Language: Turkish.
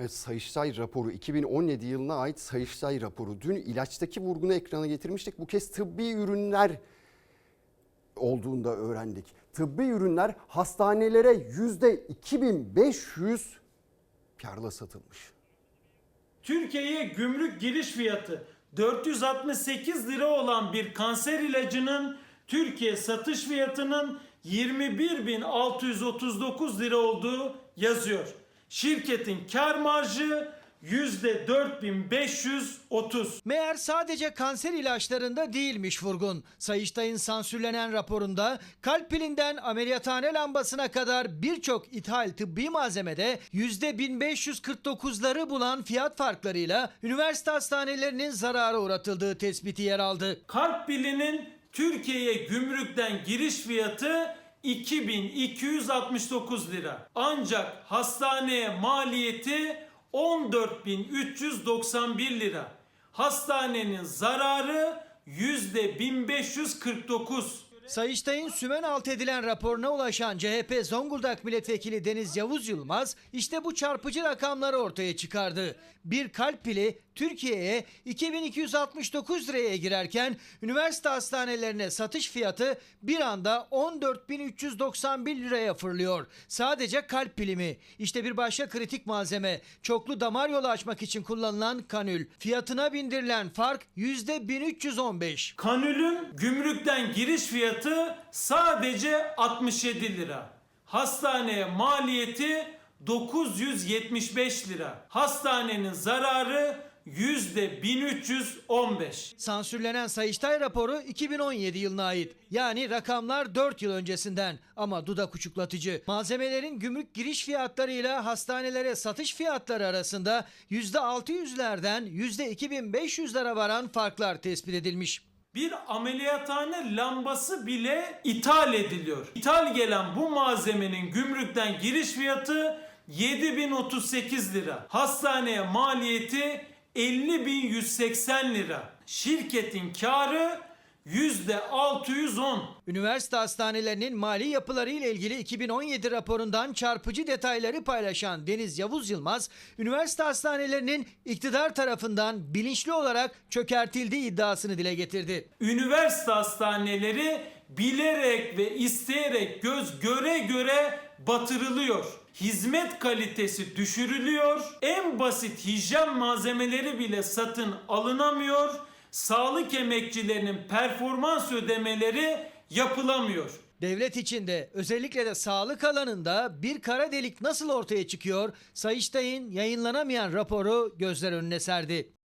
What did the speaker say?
Evet, Sayıştay raporu 2017 yılına ait Sayıştay raporu. Dün ilaçtaki vurgunu ekrana getirmiştik. Bu kez tıbbi ürünler olduğunu da öğrendik. Tıbbi ürünler hastanelere yüzde 2500 karla satılmış. Türkiye'ye gümrük giriş fiyatı 468 lira olan bir kanser ilacının Türkiye satış fiyatının 21.639 lira olduğu yazıyor. Şirketin kar marjı %4530. Meğer sadece kanser ilaçlarında değilmiş vurgun. Sayıştay'ın sansürlenen raporunda kalp pilinden ameliyathane lambasına kadar birçok ithal tıbbi malzemede %1549'ları bulan fiyat farklarıyla üniversite hastanelerinin zarara uğratıldığı tespiti yer aldı. Kalp bilinin Türkiye'ye gümrükten giriş fiyatı 2269 lira. Ancak hastaneye maliyeti 14391 lira. Hastanenin zararı %1549. Sayıştay'ın sümen alt edilen raporuna ulaşan CHP Zonguldak Milletvekili Deniz Yavuz Yılmaz işte bu çarpıcı rakamları ortaya çıkardı. Bir kalp pili Türkiye'ye 2269 liraya girerken üniversite hastanelerine satış fiyatı bir anda 14.391 liraya fırlıyor. Sadece kalp pili mi? İşte bir başka kritik malzeme. Çoklu damar yolu açmak için kullanılan kanül. Fiyatına bindirilen fark %1315. Kanülün gümrükten giriş fiyatı sadece 67 lira. Hastaneye maliyeti 975 lira. Hastanenin zararı %1315. Sansürlenen Sayıştay raporu 2017 yılına ait. Yani rakamlar 4 yıl öncesinden ama dudak uçuklatıcı. Malzemelerin gümrük giriş fiyatlarıyla hastanelere satış fiyatları arasında %600'lerden %2500'lere varan farklar tespit edilmiş. Bir ameliyathane lambası bile ithal ediliyor. İthal gelen bu malzemenin gümrükten giriş fiyatı 7038 lira. Hastaneye maliyeti 50.180 lira. Şirketin karı %610. Üniversite hastanelerinin mali yapıları ile ilgili 2017 raporundan çarpıcı detayları paylaşan Deniz Yavuz Yılmaz, üniversite hastanelerinin iktidar tarafından bilinçli olarak çökertildiği iddiasını dile getirdi. Üniversite hastaneleri bilerek ve isteyerek göz göre göre batırılıyor. Hizmet kalitesi düşürülüyor. En basit hijyen malzemeleri bile satın alınamıyor. Sağlık emekçilerinin performans ödemeleri yapılamıyor. Devlet içinde özellikle de sağlık alanında bir kara delik nasıl ortaya çıkıyor? Sayıştay'ın yayınlanamayan raporu gözler önüne serdi.